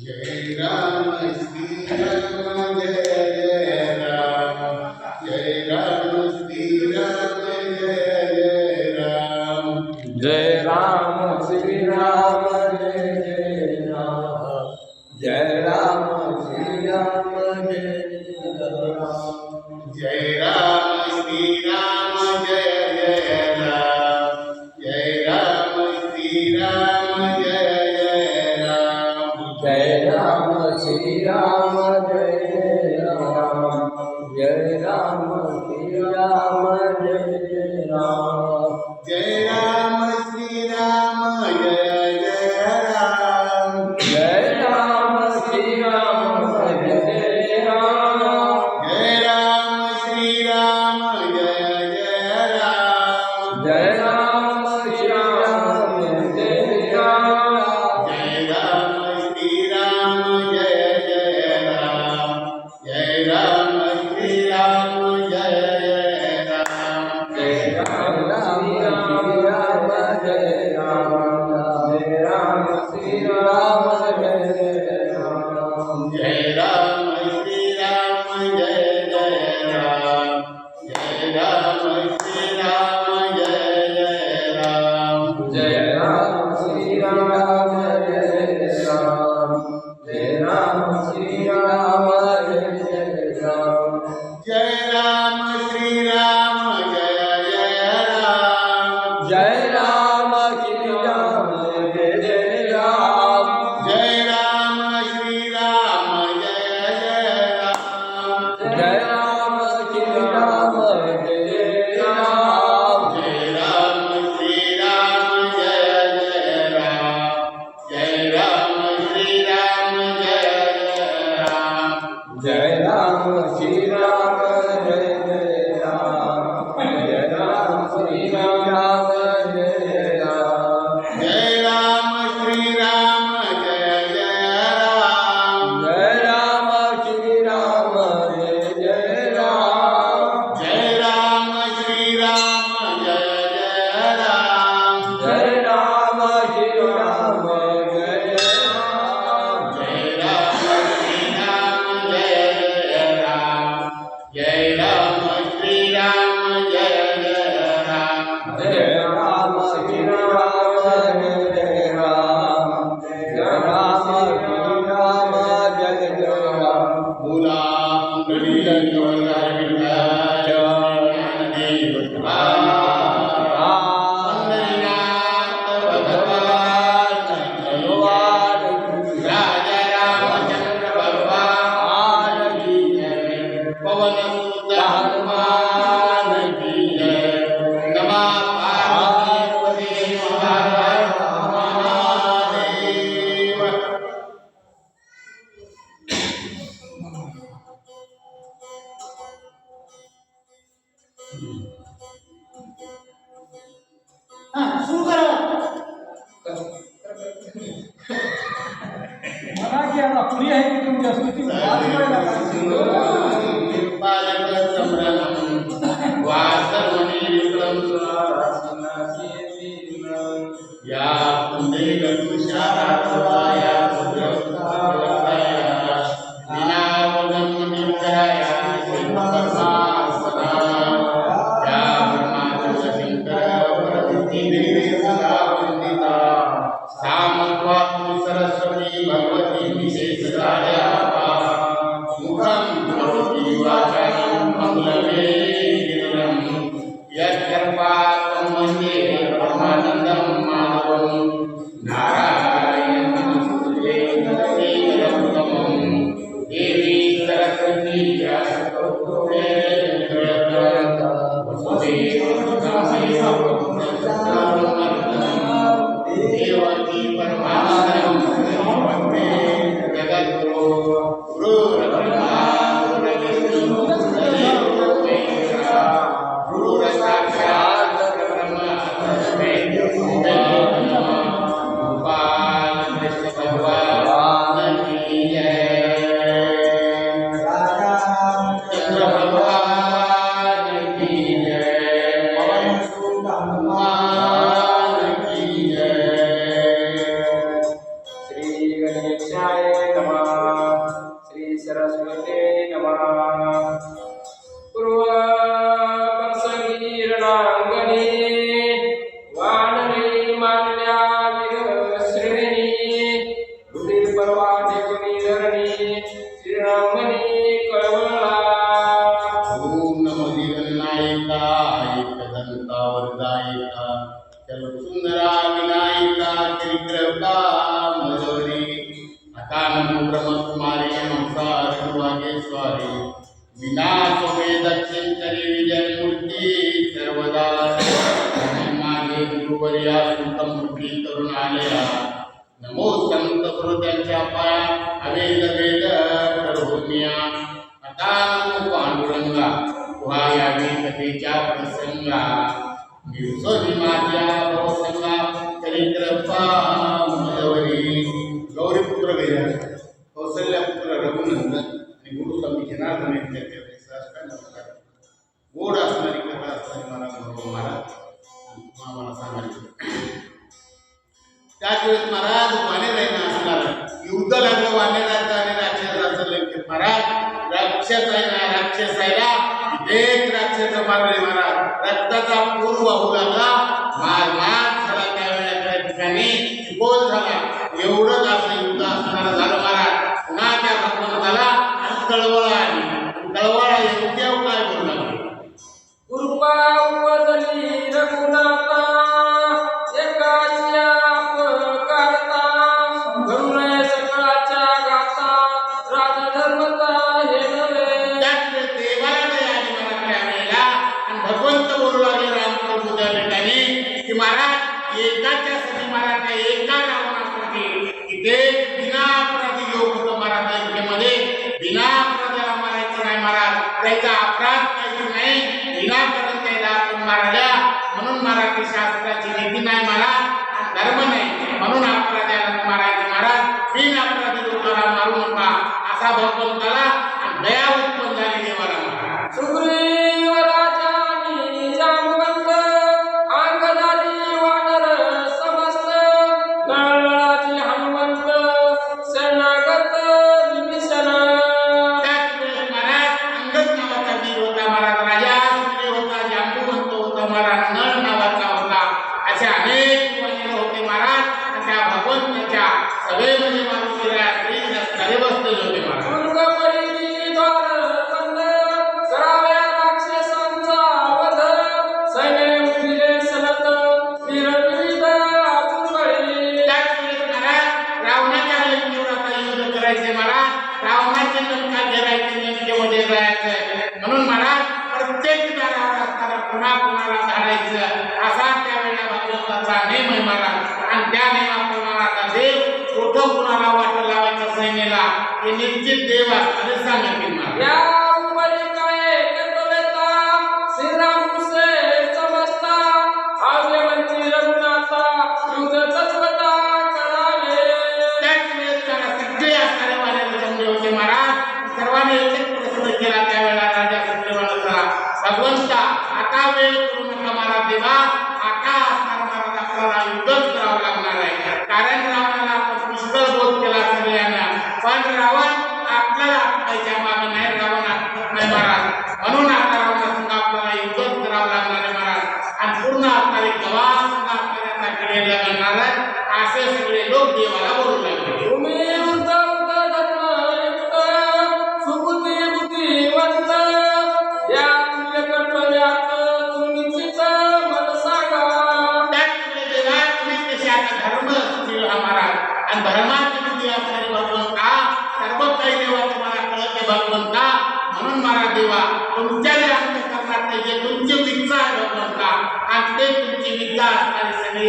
जय राम श्रीराम जय Hallelujah. Hey, Ram. Yay. সকলেই पांडुरंगा पांडुरंगा व्हायावी कथेच्या प्रसंगा दिवसोजी माझ्या प्रसंगा चरित्र पावरी गौरीपुत्र गैराज कौशल्यपुत्र रघुनंदन आणि गुरु स्वामी जनार्दन यांच्या गोड असणारी कथा असताना मला गौरव महाराज आम्हाला सांगायचं त्याच वेळेस महाराज वाणे राहिला असणार युद्ध लागलं वाणे राहता आणि राज्य राजा महाराज राक्षस आहे ना राक्षस आहे ना एक राक्षस मारले महाराज रक्ताचा पूर वाहू लागला माझा मार झाला त्यावेळेला त्या ठिकाणी. बोल झाला. एवढंच आपलं युद्ध असणार झालं त्याचा अपराध काही नाही. निराकरण त्याला आपण मारायला म्हणून मराठी शास्त्राची नीती नाही मला धर्म नाही. म्हणून अपराध्याला मारायचं महाराज. बिन अपराधी लोकांना मारू नका. असा भगवंताला दया उत्पन्न झाली देवाला सुग्रीव! सवेमनी मानसिया श्री सर्वस्तु ज्योतिमान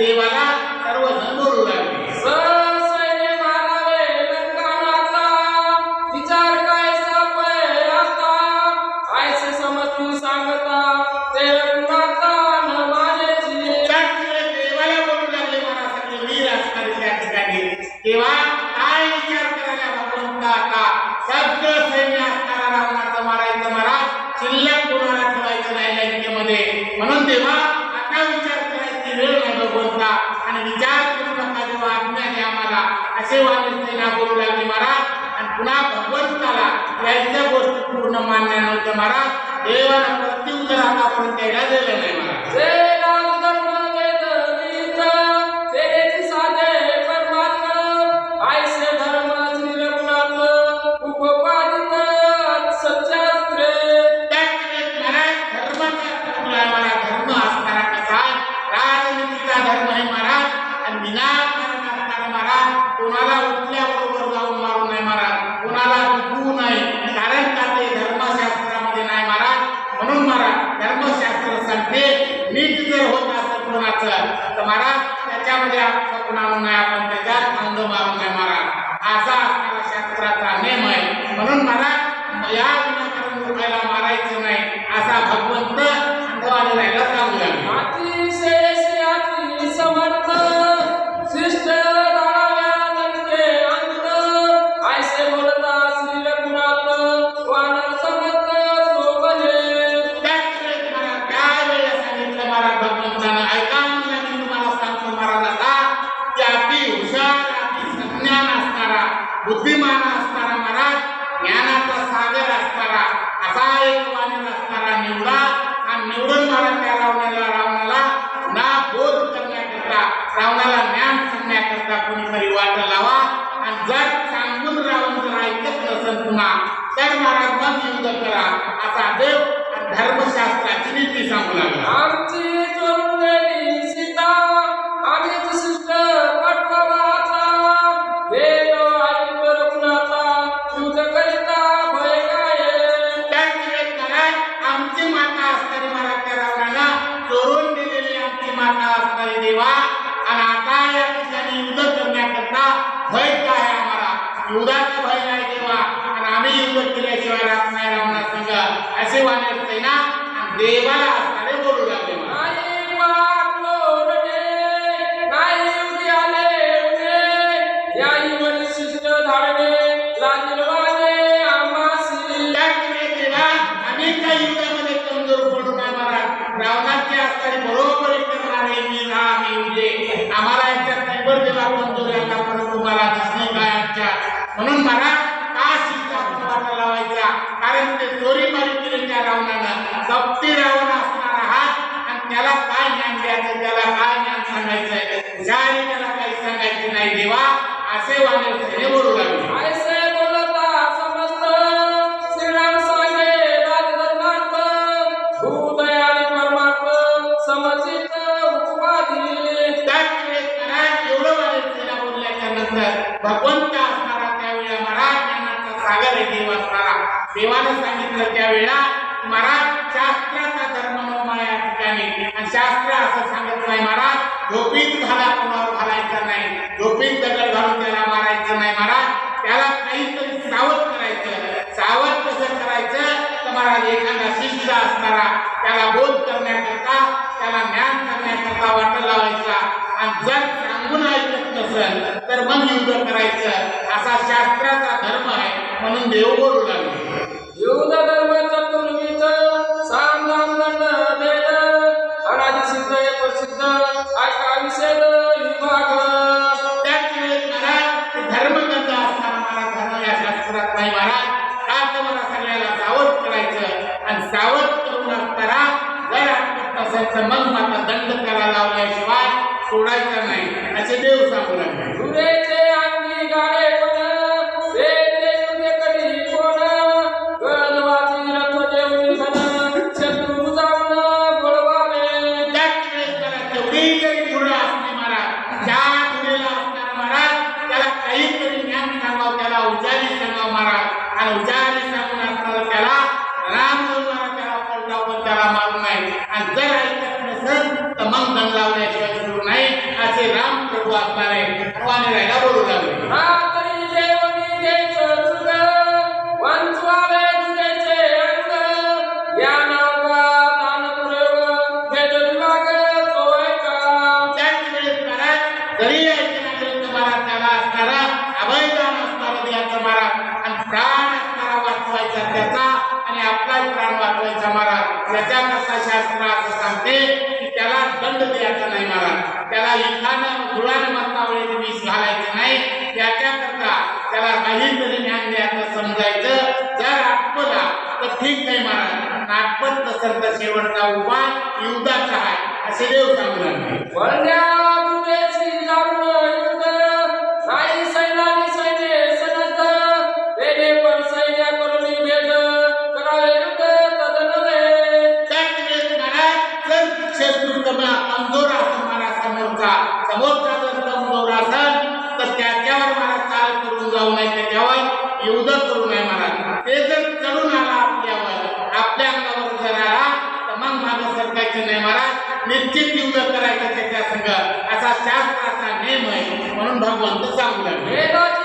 देवाला सर्वजण बोलू लागले. विचार काय आता? आयसे समजून सांगता ते रघुनाथा माझे देवाला बोलू लागले मला सगळे मी राजकारण त्या ठिकाणी. तेव्हा काय विचार करायला भगवंता का? सब म्हणजे महाराज देवाला प्रत्युत्तर आतापर्यंत द्यायला दिलं नाही महाराज. Amém. दिसणे काय आजच्या म्हणून मला का शिक्षा तुम्हाला लावायचा. कारण ते चोरी मारी केले त्या रावणानं जप्ती रावण असणारा हा आणि त्याला काय ज्ञान द्यायचं त्याला काय ज्ञान सांगायचंय? ज्या त्याला काही सांगायचं नाही देवा असे वाणी बोलू लागले. भगवंत असणारा त्यावेळी महाराज ज्ञानाचा सागर आहे देव असणारा देवानं सांगितलं त्यावेळेला महाराज शास्त्राचा धर्म या ठिकाणी. आणि शास्त्र असं सांगत नाही महाराज झोपीत झाला असा शास्त्राचा धर्म आहे म्हणून देव बोलू लागले. येऊन धर्माचा पूर्वीच साम नाम दंड भेद प्रसिद्ध त्याच धर्म मला धर्म या शास्त्रात नाही मला सगळ्याला सावध करायचं आणि सावध मग मात्र दंड करा लावल्याशिवाय सोडायचा नाही असे देव सांगू लागले. যায় त्याच्याकरता शास्त्र असं सांगते की त्याला दंड द्यायचा नाही मला त्याला लिखाण धुळानं म्हणता विष घालायचं नाही. त्याच्याकरता त्याला काहीतरी ज्ञान द्यायचं समजायचं. जर आठवला तर ठीक नाही महाराज. नागपत नसेल तर शेवटचा उपाय युद्धाचा आहे. असे देव सांगू लागले. जाऊ नये त्याच्यावर युद्ध करू नये महाराज. ते जर चढून आला आपल्यावर आपल्या अंगावर जर आला तर मग माझं सरकारचं नाही महाराज. निश्चित युद्ध करायचं त्याच्या संघ असा शास्त्राचा नेम आहे. म्हणून भगवंत सांगू लागले.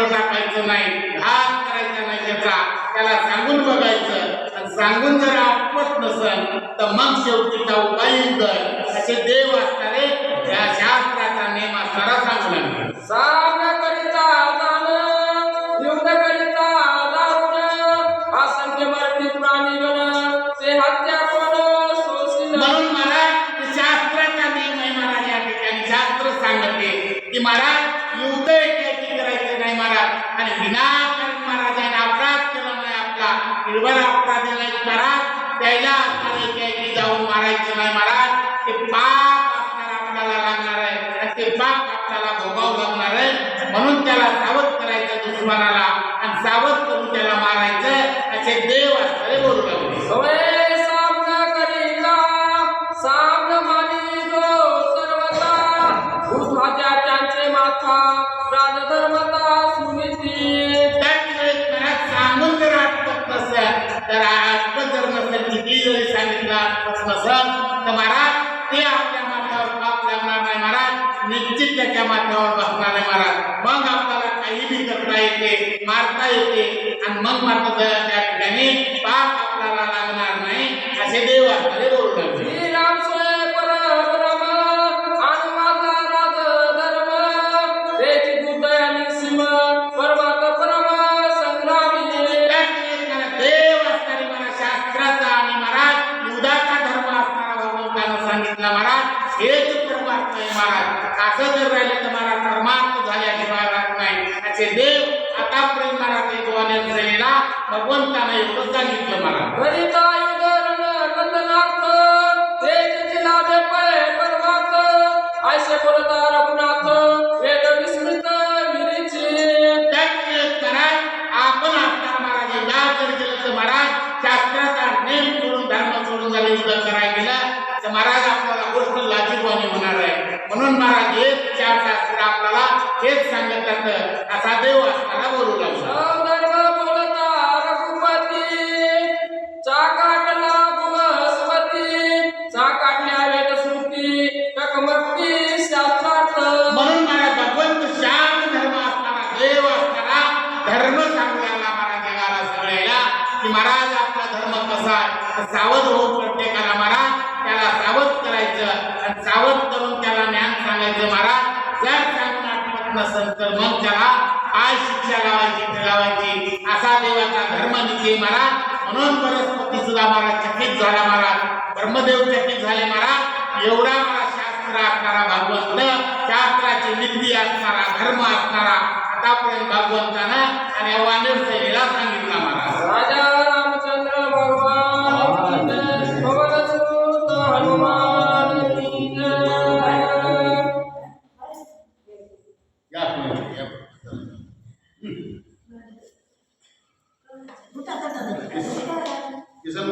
वस्त्र टाकायचं नाही घात करायचा नाही त्याचा. त्याला सांगून बघायचं. आणि सांगून जर आपत नसल तर मग शेवटीचा उपाय असे देव असतात. तर महाराज ते आपल्या माथ्यावर पाप लागणार नाही महाराज. निश्चित त्याच्या माथ्यावर बसणार आहे महाराज. मग आपल्याला काही बी येते मारता येते आणि मग मात्र त्या ठिकाणी पाप आपल्याला लागणार नाही असे देव आहे आपल्याला गोष्ट लाजीरवाणी होणार आहे. म्हणून महाराज हेच चार शास्त्र आपल्याला हेच सांगत असतं महादेवाच्या धर्मानिचे मारा. म्हणून परस्पती सुद्धा मारा चकित झाला मारा. ब्रह्मदेव चकित झाले मारा. एवढा मला शास्त्र असणारा भागवंत शास्त्राची निधी असणारा धर्म असणारा. आतापर्यंत भागवंतानं आणि अवानेर सैनेला सांगितला महाराज राजा किसन